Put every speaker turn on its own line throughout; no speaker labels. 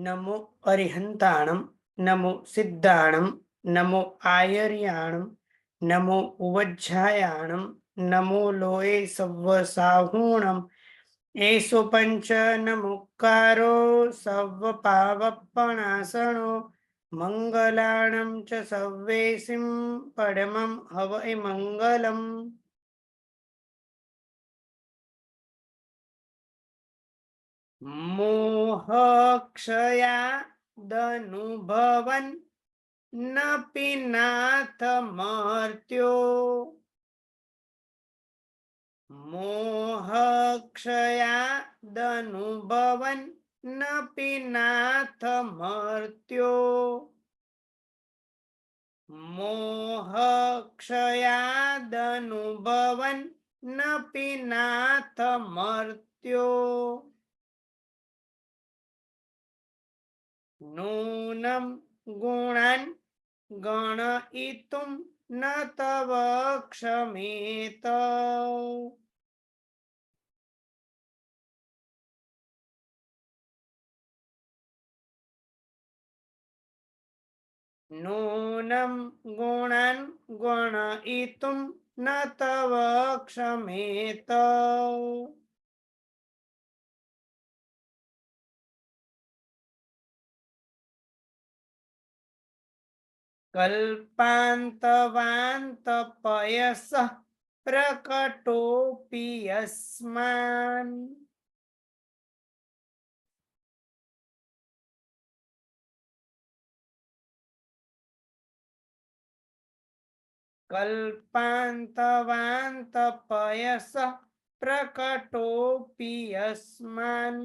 નમો અરિહંતાણમ નમો સિદ્ધાણમ નમો આયર્યાણમ નમો ઉવજ્જાયાણમ નમો લોએ સવ્વ સાહૂણમ એસો પંચ નમુકારો serve પાવપણાસણો મંગલાણમ ચ સવ્વેસિમ પડમમ હવૈ મંગલમ મોહક્ષયા દનુભવન ન પિનાથ મર્ત્યો મોહક્ષયા દનુભવન ન પિનાથ મર્ત્યો મોહક્ષયા દનુભવન ન પિનાથ મર્ત્યો નૂનમ ગુણાન ગણયિતુમ ન તવ ક્ષમેત નૂનમ ગુણાન ગણયિતુમ ન તવ ક્ષમેત કલ્પાંતવાંત પયસ પ્રકટોપી યસ્માન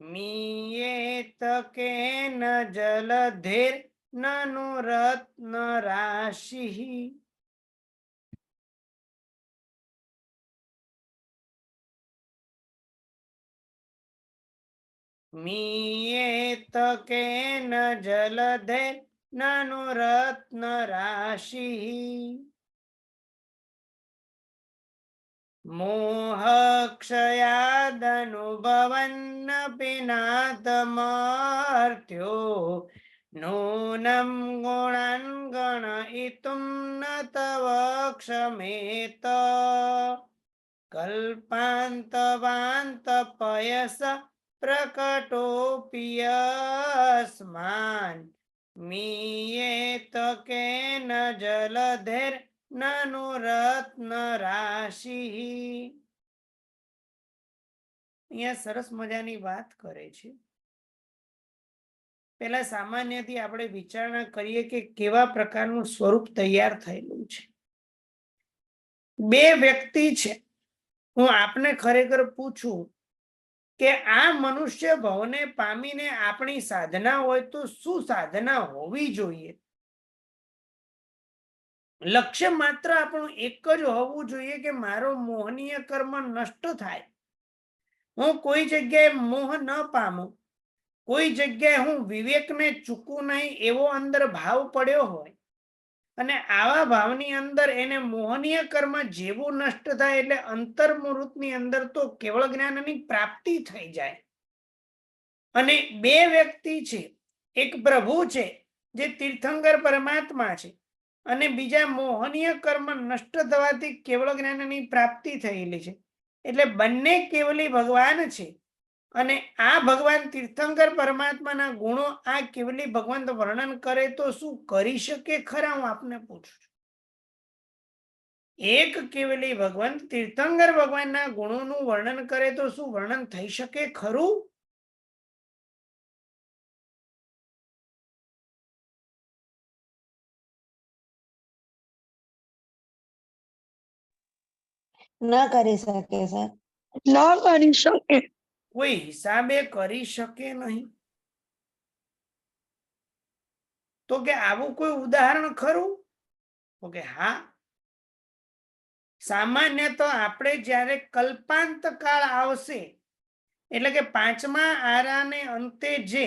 મીયેત કેન જલધેર નનુ રત્ન રાશિ. મીયેત કેન જલધેર નનુ રત્ન રાશિ. મોહક્ષયાદનુભવન્નપि નાતમર્ત્યો नूनं ગુણાન ગણયિતુમ ન તવ ક્ષમેત કલ્પાંતવાંત પયસ પ્રકટોપિયસ્માન મીયેત કેન જલધેર નનુ રત્ન રાશિ અહીંયા સરસ મજાની વાત કરે છે. પેલા સામાન્યથી આપણે વિચારણા કરીએ કે કેવા પ્રકારનું સ્વરૂપ તૈયાર થયેલું છે. બે વ્યક્તિ છે. હું આપને ખરેખર પૂછું કે આ મનુષ્ય ભવને પામીને આપણી સાધના હોય તો શું સાધના હોવી જોઈએ? લક્ષ્ય માત્ર આપણું એક જ હોવું જોઈએ કે મારો મોહનીય કર્મ નષ્ટ થાય. હું કોઈ જગ્યાએ મોહ ન પામું. કોઈ જગ્યાએ હું વિવેકને ચૂકું નહીં એવો અંદર ભાવ પડ્યો હોય. અને આવા ભાવની અંદર એને મોહનીય કર્મ જેવું નષ્ટ થાય એટલે અંતર્મુહૂર્તની અંદર તો કેવળ જ્ઞાનની પ્રાપ્તિ થઈ જાય. અને બે વ્યક્તિ છે. એક પ્રભુ છે જે તીર્થંકર પરમાત્મા છે. અને બીજા મોહનીય કર્મ નષ્ટ થવાથી કેવળ જ્ઞાનની પ્રાપ્તિ થયેલી છે. એટલે બંને કેવલી ભગવાન છે. અને આ ભગવાન તીર્થંકર પરમાત્માના ગુણો આ કેવલી ભગવાન વર્ણન કરે તો શું કરી શકે ખરા હું આપને પૂછું છું. એક કેવલી ભગવાન તીર્થંકર ભગવાનના ગુણોનું વર્ણન કરે તો શું વર્ણન થઈ શકે ખરું?
ન કરી શકે સર.
ન કરી શકે.
કોઈ હિસાબે કરી શકે નહીં. તો કે આવું કોઈ ઉદાહરણ ખરું? તો કે હા. સામાન્ય તો આપણે જ્યારે કલ્પાંત કાળ આવશે એટલે કે પાંચમા આરાને અંતે જે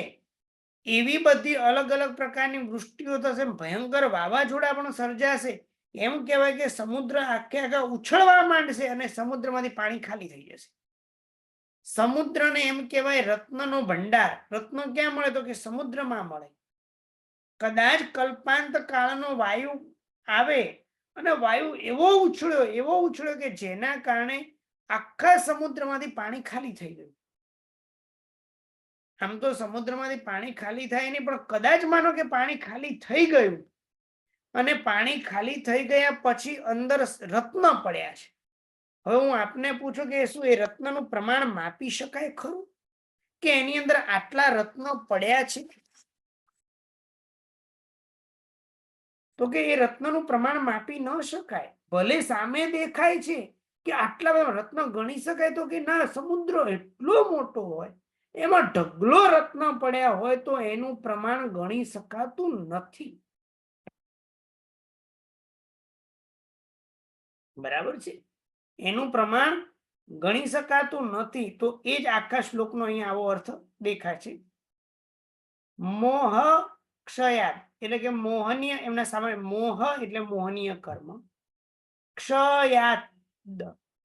એવી બધી અલગ અલગ પ્રકારની વૃષ્ટિઓ થશે ભયંકર વાવાઝોડા પણ સર્જાશે એમ કહેવાય કે સમુદ્ર આખે આખા ઉછળવા માંડશે અને સમુદ્રમાંથી પાણી ખાલી થઈ જશે. સમુદ્રને એમ કહેવાય રત્નનો ભંડાર. રત્ન ક્યાં મળે તો કે સમુદ્રમાં મળે. કદાચ કલ્પાંત કાળનો વાયુ આવે અને વાયુ એવો ઉછળ્યો એવો ઉછળ્યો કે જેના કારણે આખા સમુદ્રમાંથી પાણી ખાલી થઈ ગયું. આમ તો સમુદ્રમાંથી પાણી ખાલી થાય નહીં, પણ કદાચ માનો કે પાણી ખાલી થઈ ગયું અને પાણી ખાલી થઈ ગયા પછી અંદર રત્ન પડ્યા છે. હવે હું આપને પૂછું કે શું એ રત્નનું પ્રમાણ માપી શકાય ખરું? કે એની અંદર આટલા રત્ન પડ્યા છે? તો કે એ રત્નનું પ્રમાણ માપી ન શકાય. ભલે સામે દેખાય છે કે આટલા રત્ન ગણી શકાય તો કે ના, સમુદ્ર એટલો મોટો હોય, એમાં ઢગલો રત્ન પડ્યા હોય તો એનું પ્રમાણ ગણી શકાતું નથી. બરાબર છે? એનું પ્રમાણ ગણી શકાતું નથી તો એ જ આખા શ્લોકનો અહીંયા આવો અર્થ દેખાય છે. મોહ ક્ષયાત એટલે કે મોહનીય, એમના સામે મોહ એટલે મોહનીય કર્મ. ક્ષયાત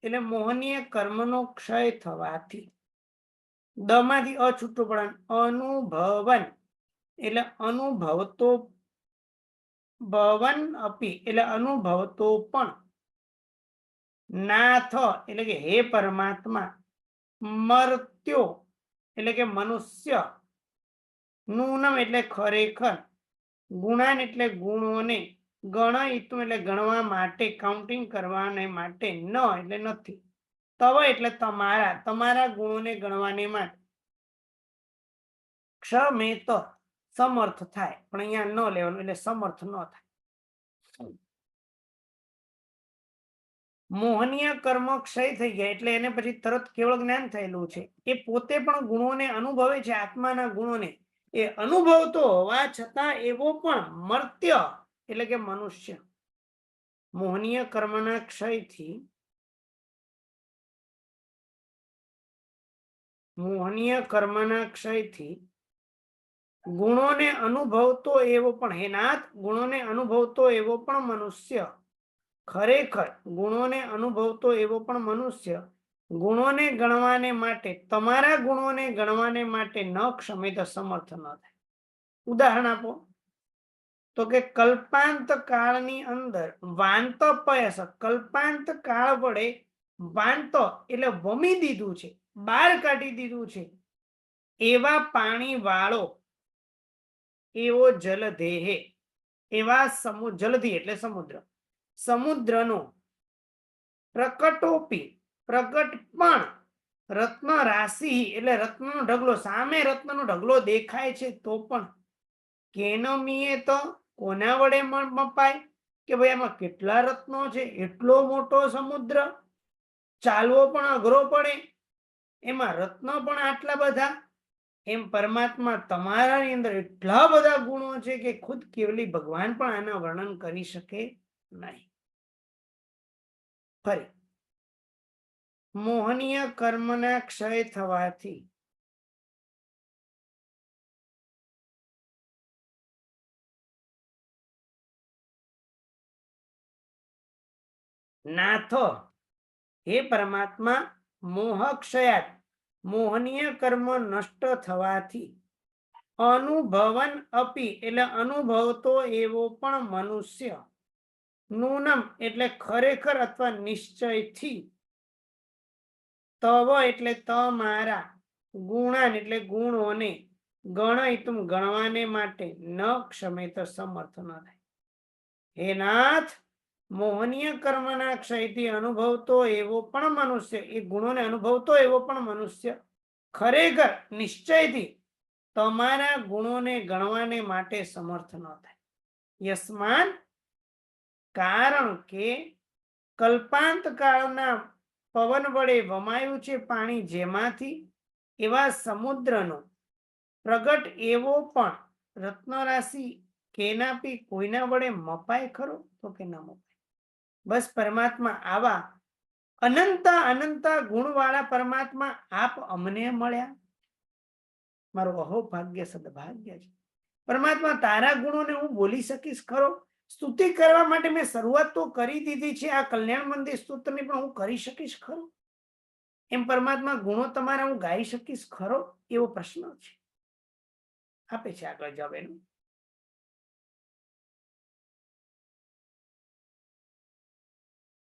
એટલે મોહનીય કર્મનો ક્ષય થવાથી. દમાંથી માંથી છૂટું પડન અનુભવન એટલે અનુભવતો ભવન અપી એટલે અનુભવતો પણ. નાથ એટલે કે હે પરમાત્મા, મર્ત્યો એટલે કે મનુષ્ય, નૂનમ એટલે ખરેખર, ગુણાન એટલે ગુણોને ગણયિતું એટલે ગણવા માટે કાઉન્ટિંગ કરવાને માટે ન એટલે નથી. તવ એટલે તમારા તમારા ગુણોને ગણવાને માટે. ક્ષમે તો સમર્થ થાય, પણ અહીંયા ન લેવાનું એટલે સમર્થ ન થાય. મોહનીય કર્મ ક્ષય થઈ ગયા એટલે એને પછી તરત કેવળ જ્ઞાન થયેલું છે. એ પોતે પણ ગુણોને અનુભવે છે, આત્માના ગુણોને. એ અનુભવતો હોવા છતાં એવો પણ મર્ત્ય એટલે કે મનુષ્ય. મોહનીય કર્મના ક્ષયથી મોહનીય કર્મના ક્ષયથી ગુણોને અનુભવતો એવો પણ, હે નાથ, ગુણોને અનુભવતો એવો પણ મનુષ્ય. ખરેખર ગુણોને અનુભવતો એવો પણ મનુષ્ય ગુણોને ગણવાને માટે, તમારા ગુણોને ગણવાને માટે ન ક્ષમિત સમર્થ ન થાય. ઉદાહરણ આપો. તો કે કલ્પાંત કાળની અંદર વાંત પયસ, કલ્પાંત કાળ વડે વાંત એટલે વમી દીધું છે, બહાર કાઢી દીધું છે. એવા પાણી વાળો, એવો જલદેહે, એવા સમુ, જલધી એટલે સમુદ્ર. સમુદ્રનો પ્રકટોપી પ્રગટ પણ રત્ન રાશિ એટલે રત્નનો ઢગલો, સામે રત્નનો ઢગલો દેખાય છે તો પણ કેનમીએ તો કોના વડે મપાય? કે ભાઈ એમાં કેટલા રત્નો છે? એટલો મોટો સમુદ્ર? ચાલવો પણ અઘરો પડે. એમાં રત્નો પણ આટલા બધા? એમ પરમાત્મા તમારાની અંદર એટલા બધા ગુણો છે કે ખુદ કેવલી ભગવાન પણ આના વર્ણન કરી શકે નહીં. ફરી. મોહનીય કર્મના ક્ષય થવાથી. નાથ, હે પરમાત્મા, મોહ ક્ષયાત. મોહનીય કર્મ નષ્ટ થવાથી. અનુભવન અપી, એટલે અનુભવતો એવો પણ મનુષ્ય. નૂનમ એટલે ખરેખર અથવા નિશ્ચયથી. તવ એટલે તમારા ગુણાન એટલે ગુણોને, ગણયતુમ ગણવાને માટે ન ક્ષમેત સમર્થ ન થાય. હે નાથ, મોહનીય કર્મના ક્ષયથી અનુભવતો એવો પણ મનુષ્ય, એ ગુણોને અનુભવતો એવો પણ મનુષ્ય, ખરેખર નિશ્ચયથી તમારા ગુણોને ગણવાને માટે સમર્થ ન થાય. યસ્માન કારણ કે કલ્પાંત કાળના પવન વડે વમાયું છે પાણી જેમાંથી એવા સમુદ્રનો પ્રગટ એવો પણ રત્નરાશિ કેનાપી કોઈના વડે મપાય ખરો? તો કે ન મપાય. બસ પરમાત્મા આવા અનંત અનંતા ગુણવાળા પરમાત્મા આપ અમને મળ્યા. મારું અહો ભાગ્ય સદભાગ્ય છે. પરમાત્મા તારા ગુણોને હું બોલી શકીશ ખરો? સ્તુતિ કરવા માટે મેં શરૂઆત તો કરી દીધી છે. આ કલ્યાણ મંદિર સ્તોત્રની પણ હું કરી શકીશ ખરો? એમ પરમાત્મા ગુણો તમારા હું ગાઈ શકીશ ખરો? એવો પ્રશ્ન છે. આપે છે આગળ જવાબ એનો.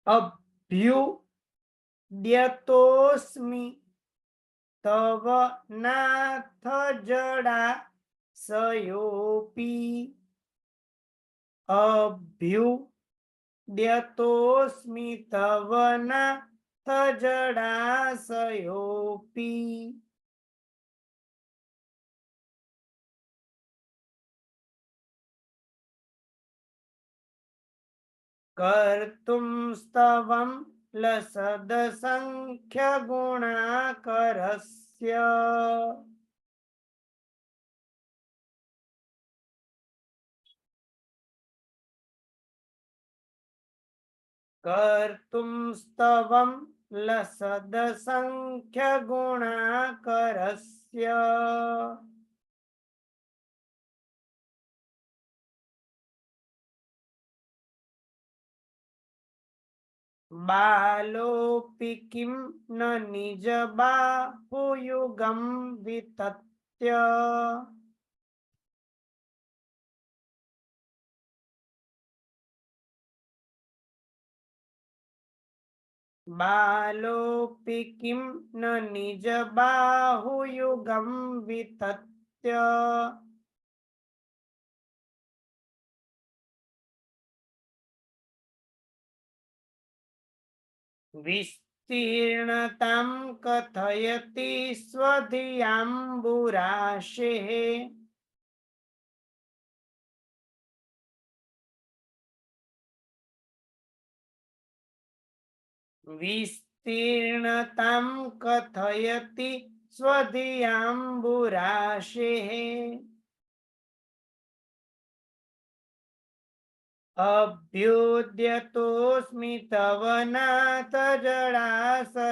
અભ્યુદ્યતોસ્મિ તવ નાથ જડા સયોપી અભ્યુદ્યતોસ્મિ તવ નાથ कर्तुं स्तवं સ્તવમ कर्तुं स्तवं लसदसङ्ख्यगुणाकरस्य। बालोऽपि किं न निजबाहुयुगं वितत्य। બાલોપી કિમ ન નિજ બાહુયુગમ વિતત્ય कथयति કિમ વિસ્તીર્ણતામ કથયતિ સ્વધિયાંબુરાશે અભ્યુદ્યતોસ્મિ તવ નાથ જળાશયોપી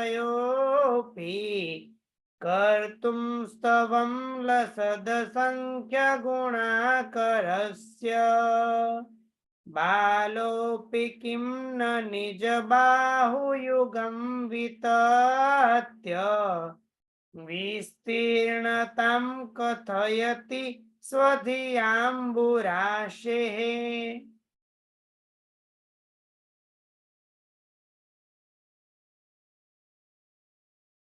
કર્તુમ સ્તવમ લસદ સંખ્યા ગુણાકરસ્ય બાલોપી किं न निजबाहुयुगं वितत्य। विस्तीर्णतां कथयति स्वधियाम्बुराशेः।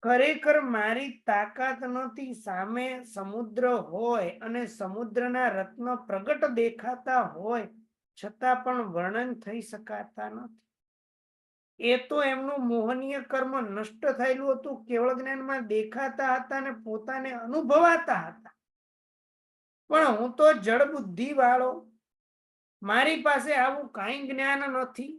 ખરેખર મારી તાકાત નથી સામે સમુદ્ર હોય અને સમુદ્રના રત્ન પ્રગટ દેખાતા હોય છતાં પણ વર્ણન થઈ શકાતા નથી. એ તો એમનું મોહનીય કર્મ નષ્ટ થયેલું હતું, કેવળ જ્ઞાનમાં દેખાતા હતા અને પોતાને અનુભવાતા હતા. પણ હું તો જળ બુદ્ધિ વાળો મારી પાસે આવું કાંઈ જ્ઞાન નથી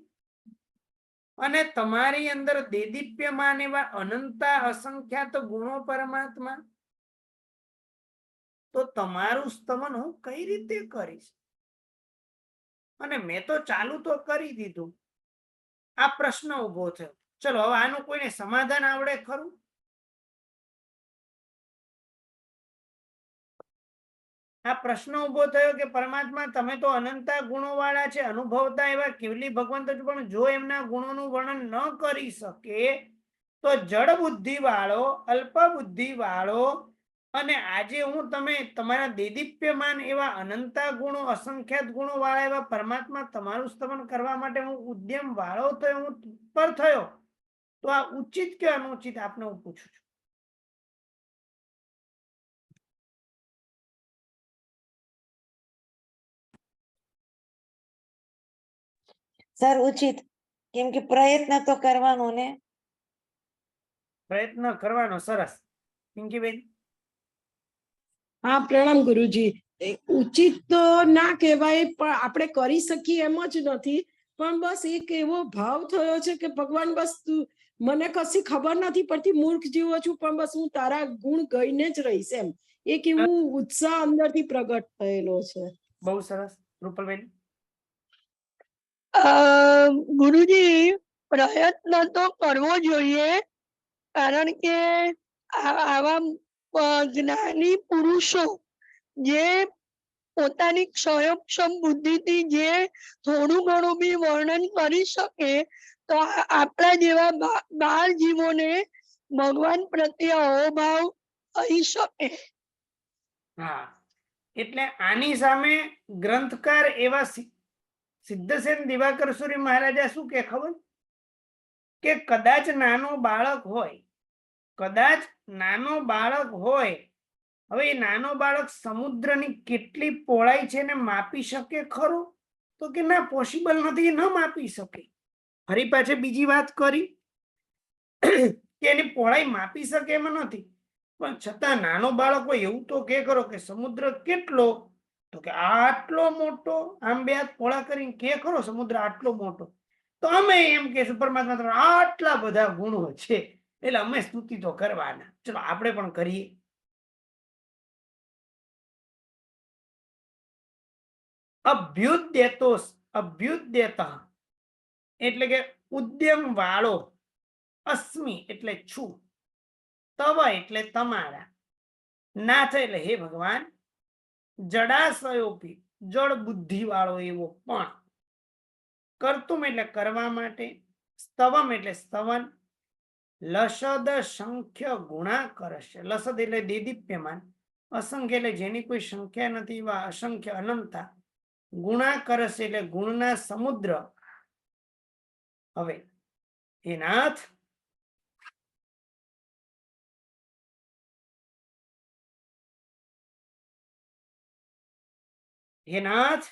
અને તમારી અંદર દેદીપ્યમાન એવા અનંતા અસંખ્યાત ગુણો પરમાત્મા, તો તમારું સ્તમન હું કઈ રીતે કરીશ? અને મેં તો ચાલુ તો કરી દીધું. આ પ્રશ્ન ઊભો થયો. ચલો, હવે આનું કોઈને સમાધાન આવડે ખરું? આ પ્રશ્ન ઊભો થયો કે પરમાત્મા, તમે તો અનંતા ગુણો વાળા છે, અનુભવતા એવા કેવલી ભગવંત પણ જો એમના ગુણોનું વર્ણન ન કરી શકે, તો જડ બુદ્ધિ વાળો અલ્પ બુદ્ધિ વાળો અને આજે હું તમે તમારા દેદીપ્યમાન એવા અનંતા ગુણો અસંખ્યાત ગુણો વાળા એવા પરમાત્મા તમારું સ્તમન કરવા માટે હું ઉદ્યમ વાળો થયો હું પર થયો તો આ ઉચિત કે અનુચિત આપને હું પૂછું છું?
સર ઉચિત. કેમ કે પ્રયત્ન તો કરવાનો ને?
પ્રયત્ન કરવાનો સરસ. પિંકીબેન?
હા પ્રણામ ગુરુજી. ઉચિત તો ના કહેવાય પણ આપણે કરી શકીએ એમ જ નથી. પણ બસ એક એવો ભાવ થયો છે કે ભગવાન બસ તું મને કશી ખબર નથી પડતી મૂર્ખ જેવો છું પણ બસ હું તારા ગુણ ગઈને જ રહીશ એમ. એક એવું ઉત્સાહ અંદરથી પ્રગટ થયેલો છે.
બહુ સરસ. રૂપલબેન?
અ, ગુરુજી પ્રયત્ન તો કરવો જોઈએ કારણ કે આ- આવા જ્ઞાની પુરુષો જે પોતાની ક્ષયક્ષમ બુદ્ધિથી જે થોડું ઘણું બી વર્ણન કરી શકે, તો આપણા જેવા બાળ જીવોને ભગવાન પ્રત્યે અહોભાવ કહી શકે.
હા, એટલે આની સામે ગ્રંથકાર એવા સિદ્ધસેન દિવાકર સુરી મહારાજા શું કે ખબર? કે કદાચ નાનો બાળક હોય કદાચ નાનો બાળક હોય, હવે એ નાનો બાળક સમુદ્રની કેટલી પહોળાઈ છે ને માપી શકે ખરો? તો કે ના પોસિબલ નથી ન માપી શકે. ફરી પાછે બીજી વાત કરી, કે એની પહોળાઈ માપી શકે એમ નથી. પણ છતાં નાનો બાળક હોય એવું તો કે કરો કે સમુદ્ર કેટલો, તો કે આટલો મોટો, આમ બે હાથ પોળા કરીને કે ખરો સમુદ્ર આટલો મોટો? તો અમે એમ કે પરમાત્મા આટલા બધા ગુણો છે. એટલે અમે સ્તુતિ તો કરવાના. ચલો, આપણે પણ કરીએ. અભ્યુદ્યતો અભ્યુદ્યત. એટલે કે ઉદ્યમ વાળો અસ્મી એટલે છું. તવ એટલે તમારા. નાથ એટલે હે ભગવાન. જડાશયોપી જળ બુદ્ધિ વાળો એવો પણ. કરતું એટલે કરવા માટે, સ્તવમ એટલે સ્તવન. લસદ સંખ્ય ગુણાકરસ્ય લસદ એટલે દેદીપ્યમાન. અસંખ્ય એટલે જેની કોઈ સંખ્યા નથી એવા અસંખ્ય અનંતા. ગુણાકરસ્ય એટલે ગુણના સમુદ્ર. હવે એ નાથ હે નાથ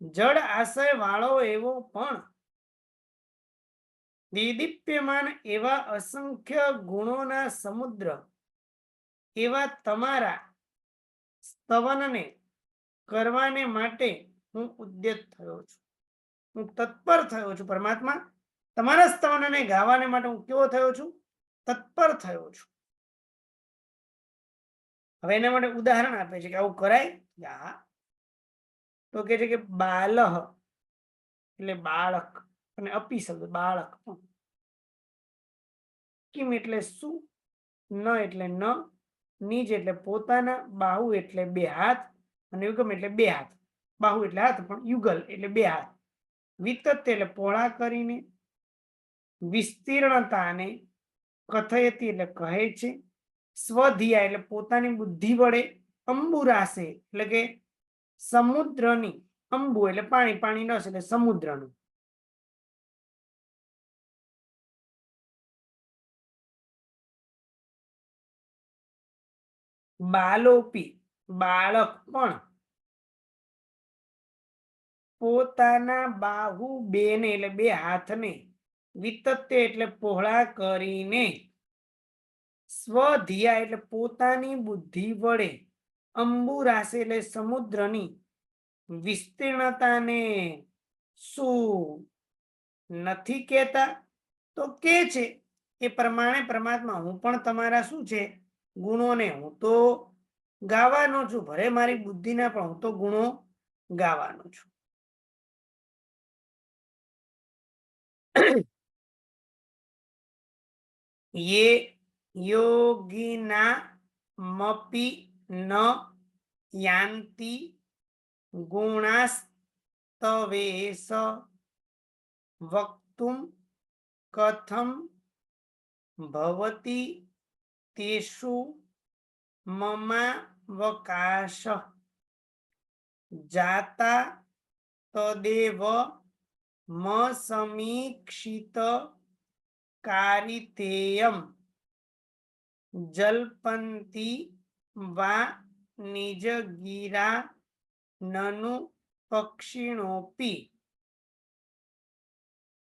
જળ આશય વાળો એવો પણ દેદીપ્યમાન એવા અસંખ્ય ગુણોના સમુદ્ર, એવા તમારા સ્તવનને કરવાને માટે હું ઉદ્યત થયો છું. હું તત્પર થયો છું પરમાત્મા. તમારા સ્તવનને ગાવાને માટે હું કેવો થયો છું? તત્પર થયો છું. હવે એના માટે ઉદાહરણ આપે છે કે આવું કરાય? તો કે છે કે બાલહ, એટલે બાળક. અને અપી બાળક. પણ. કિમ એટલે શું ન એટલે ન નીજ એટલે પોતાના, બાહુ એટલે બે હાથ, અને યુગમ એટલે બે હાથ. બાહુ એટલે હાથ, પણ યુગલ એટલે બે હાથ. વિતત એટલે પહોળા કરીને વિસ્તીર્ણતાને કથયતી એટલે કહે છે. સ્વધિયા એટલે પોતાની બુદ્ધિ વડે અંબુરાશે એટલે કે સમુદ્રની, અંબુ એટલે પાણી પાણી રસ એટલે સમુદ્રનું. બાલોપી, બાળક પણ પોતાના બાહુ બેને એટલે બે હાથને વિતત્ય એટલે પહોળા કરીને સ્વધિયા એટલે પોતાની બુદ્ધિ વડે અંબુરાશે એટલે સમુદ્રની વિસ્તીર્ણતાને શું નથી કહેતા? તો કે છે, એ પ્રમાણે પરમાત્મા હું પણ તમારા શું છે? ગુણોને હું તો ગાવાનો છું. ભલે મારી બુદ્ધિના પણ હું તો ગુણો ગાવાનો છું. યે યોગિના મપી ન યાંતિ ગુણાસ્તવેશ વક્તુમ કથમ ભવતી તેષુ મમાવકાશ જાતા તદેવ મસમીક્ષિત સમીક્ષિત કારિતેયમ જલ્પંતી વા નિજ ગીરા નનુ પક્ષિણોપી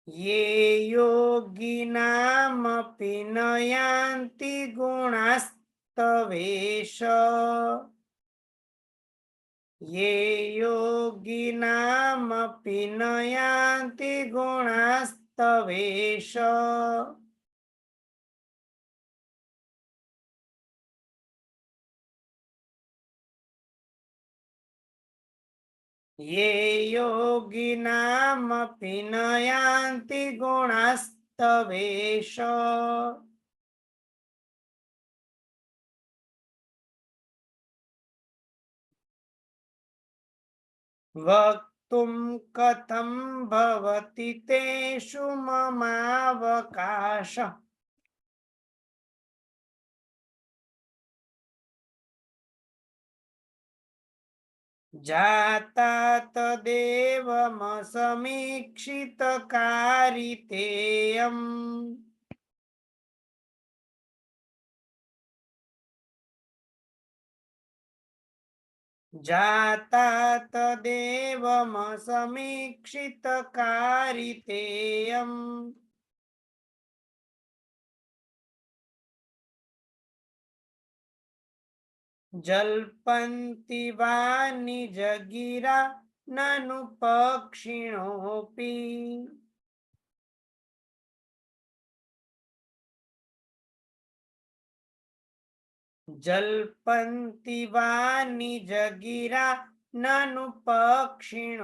યે યોગિનામપી ન યાન્તિ ગુણાસ્તવેશ યે યોગિનામપી ન યાન્તિ ગુણાસ્તવેશ ये योगिनामपि न यान्ति गुणास्तवेश वक्तुं कथं भवति तेषु ममावकाशः જાતા તદેવમ સમીક્ષિત કારિતેયમ જાતા તદેવમ સમીક્ષિત કારિતેયમ જલ્પંતિ વાની જગીરા ગિરા નનુ પક્ષિણોપી જલ્પંતિ વાની જગીરા ગિરા નનુ પક્ષિણોપી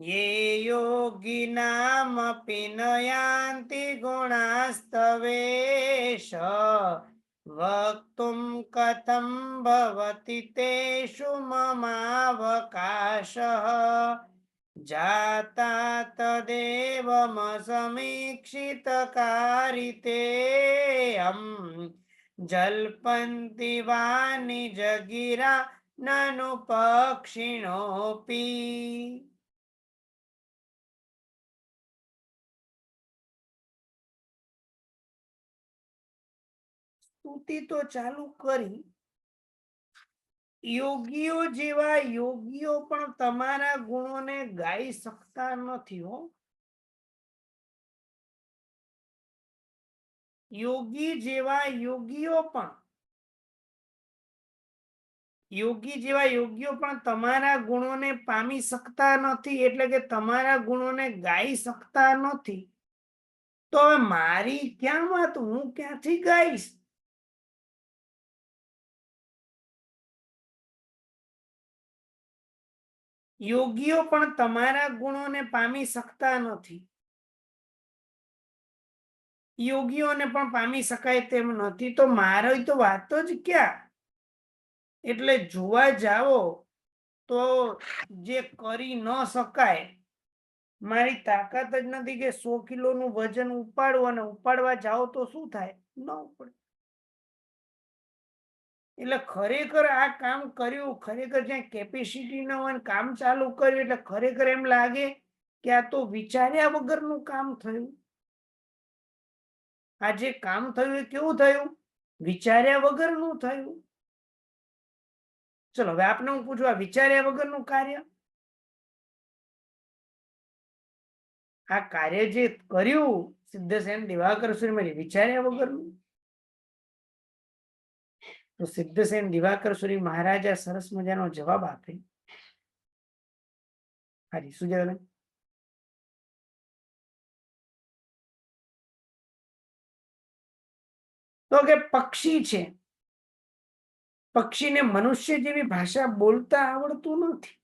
ये योगिनामपि न यान्ति गुणास्तवेश वक्तुं कथं भवति तेषु ममावकाशः जाता तदेवमसमीक्षितकारितेयम् जल्पन्ति वा निजगिरा ननु पक्षिणोऽपि સ્તુતિ તો ચાલુ કરી. યોગીઓ જેવા યોગીઓ પણ તમારા ગુણોને ગાઈ શકતા નથી હો. યોગી જેવા યોગીઓ પણ યોગી જેવા યોગીઓ પણ તમારા ગુણોને પામી શકતા નથી, એટલે કે તમારા ગુણોને ગાઈ શકતા નથી. તો મારી ક્યાં વાત? હું ક્યાંથી ગાઈશ? યોગીઓ પણ તમારા ગુણોને પામી શકતા નથી. યોગીઓને પણ પામી શકાય તેમ નથી. તો મારો તો વાત જ ક્યાં? એટલે જોવા જાઓ તો જે કરી ન શકાય, મારી તાકાત જ નથી કે સો કિલોનું વજન ઉપાડવું અને ઉપાડવા જાઓ તો શું થાય? ન ઉપડે. એટલે ખરેખર આ કામ કર્યું, ખરેખર જ્યાં કેપેસિટી ન હોય કામ ચાલુ કર્યું એટલે ખરેખર એમ લાગે કે આ તો વિચાર્યા વગરનું કામ થયું. આ જે કામ થયું કેવું થયું? વિચાર્યા વગરનું થયું. ચલો, હવે આપને હું પૂછું, આ વિચાર્યા વગરનું કાર્ય? આ કાર્ય જે કર્યું સિદ્ધસેન દિવાકર સુરી વિચાર્યા વગરનું? તો સિદ્ધસેન દિવાકર સુરી મહારાજા સરસ મજાનો જવાબ આપે. હારી શું જવાબ તો કે પક્ષી છે. પક્ષીને મનુષ્ય જેવી ભાષા બોલતા આવડતું નથી.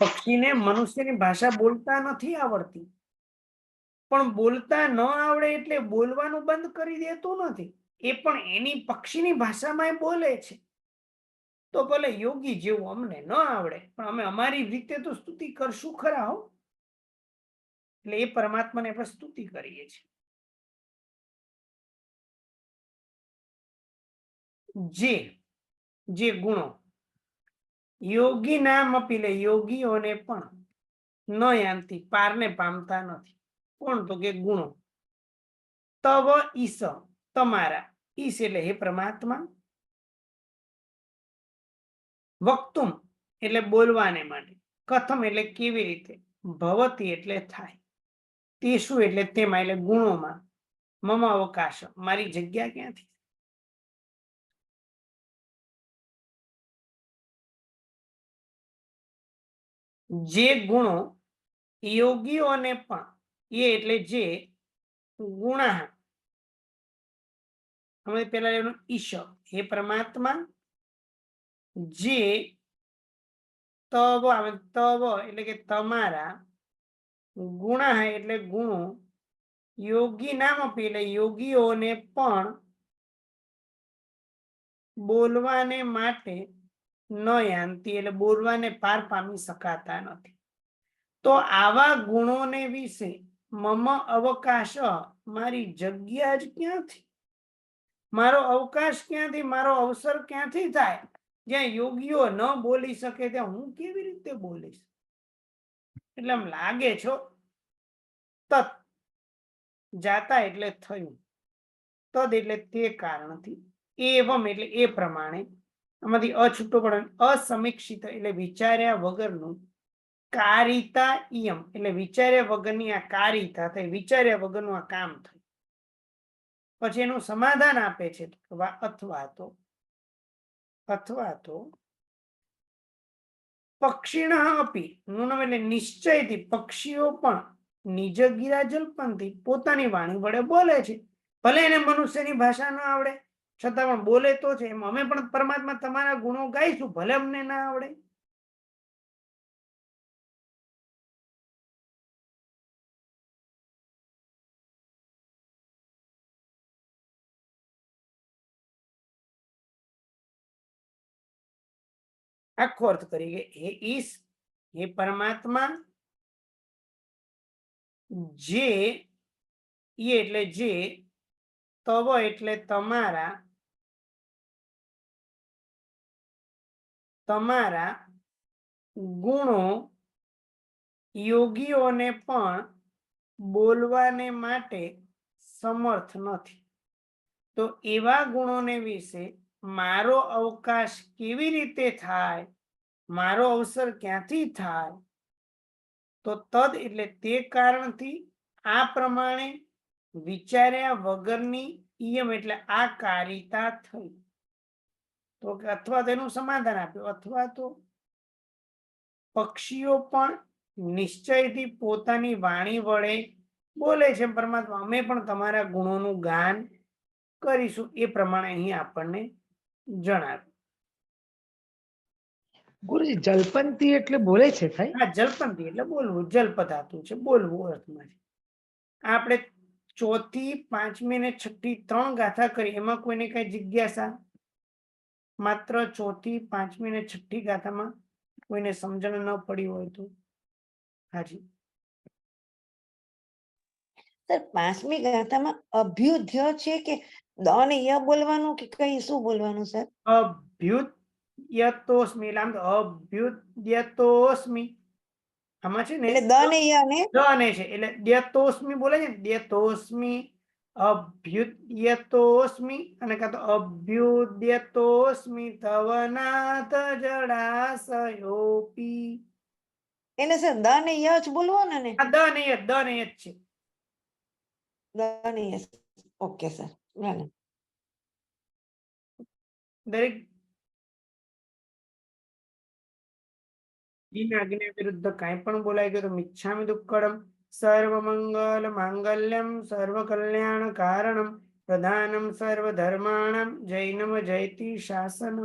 પક્ષીને મનુષ્યની ભાષા બોલતા નથી આવડતી. પણ બોલતા ન આવડે એટલે બોલવાનું બંધ કરી દેતું નથી. એ પણ એની પક્ષીની ભાષામાં બોલે છે. તો ભલે યોગી જેવું અમને ન આવડે, પણ અમે અમારી રીતે તો સ્તુતિ કરશું ખરા હો. એટલે એ પરમાત્માને આપણે સ્તુતિ કરીએ છીએ. જે જે ગુણો, યોગી નામ અપીલે યોગીઓને પણ ન યાંતિ પારને પામતા નથી. કોણ તો કે ગુણો? તવ ઈસ, તમારા. ઈસ એટલે હે પરમાત્મા. વક્તુમ એટલે બોલવાને માટે. કથમ એટલે કેવી રીતે? ભવતી એટલે થાય. તે શું એટલે તેમાં એટલે ગુણોમાં. મમ અવકાશ. મારી જગ્યા ક્યાંથી? જે ગુણો યોગીઓને પણ એ એટલે જે ગુણા. હવે પેલા એનું ઈશ હે પરમાત્મા, જે તવ આવે, તવ એટલે કે તમારા ગુણા એટલે ગુણો. યોગી નામ આપી એટલે યોગીઓને પણ બોલવાને માટે ન યાંતી એટલે બોલવાને પાર પામી શકાતા નથી. તો આવા ગુણોને વિશે મમ અવકાશ મારી જગ્યા જ ક્યાંથી? મારો અવકાશ ક્યાંથી? મારો અવસર ક્યાંથી થાય? જ્યાં યોગીઓ ન બોલી શકે ત્યાં હું કેવી રીતે બોલીશ? એટલે આમ લાગે છો? તત જાતા એટલે થયું. તદ એટલે તે કારણથી. એવમ એટલે એ પ્રમાણે. આમાંથી અછૂટો પડે અસમીક્ષિત એટલે વિચાર્યા વગરનું કારિતા ઇયમ એટલે વિચાર્યા વગરની આ કારિતા થઈ, વિચાર્યા વગરનું આ કામ થયું પછી એનું સમાધાન આપે છે અથવા તો અથવા તો પક્ષીણ અપી. નું એટલે નિશ્ચયથી પક્ષીઓ પણ નિજ ગિરા જલ્પનથી પોતાની વાણી વડે બોલે છે. ભલે એને મનુષ્યની ભાષા ના આવડે, છતાં પણ બોલે તો છે. એમ અમે પણ પરમાત્મા તમારા ગુણો ગાઈશું, ભલે અમને ના આવડે. આખો અર્થ કરી કે હે ઈશ, હે પરમાત્મા, જે એટલે જે, તવ એટલે તમારા તમારા ગુણો યોગીઓને પણ બોલવાને માટે સમર્થ નથી. તો એવા ગુણોને વિશે મારો અવકાશ કેવી રીતે થાય? મારો અવસર ક્યાંથી થાય? તો તદ એટલે તે કારણથી આ પ્રમાણે વિચાર્યા વગરની ઈયમ એટલે આ કારિતા થઈ. તો અથવા તેનું સમાધાન આપ્યું, અથવા તો પક્ષીઓ પણ નિશ્ચયથી પોતાની વાણી વડે બોલે છે પરમાત્મા, અમે પણ તમારા ગુણોનું ગાન કરીશું. એ પ્રમાણે અહીં આપણને જણાવ્યું.
ગુરુજી જલપંતી એટલે બોલે છે થાય?
હા જલપંતી એટલે બોલવું જલ્પ ધાતુ છે બોલવું અર્થમાં છે. આપણે ચોથી પાંચમી ને છઠ્ઠી ત્રણ ગાથા કરી એમાં કોઈને કઈ જિજ્ઞાસા? માત્ર ચોથી પાંચમી ને છઠ્ઠી ગાથામાં કોઈને સમજણ ન પડી હોય તો? હાજી.
સર પાંચમી ગાથામાં અભ્યુધ્ય છે કે દ ય બોલવાનું કે કઈ શું બોલવાનું સર?
અભ્યુદયતોસ્મિ એટલે આમ તો અભ્યુદયતોસ્મિ આમાં છે ને
એટલે દ ય ને?
દ છે એટલે દ્યતોસ્મિ બોલે છે દ્યતોસ્મિ અભ્યુદ્યતોસ્મિ અને કાં તો અભ્યુદ્યતોસ્મિ તવનાથ જડાસયોપી
એને સર દ ને ય જ બોલવાનું ને?
આ દ ને ય દ ને ય જ છે.
દ ને ય ઓકે સર ભલે
દરેક આજ્ઞા વિરુદ્ધ કાંઈ પણ બોલાય ગયું તો મિચ્છામિ દુક્કડમ સર્વ મંગલ માંગલ્યમ સર્વ કલ્યાણ કારણમ પ્રધાનમ સર્વ ધર્માણમ જૈનમ જયતિ શાસનમ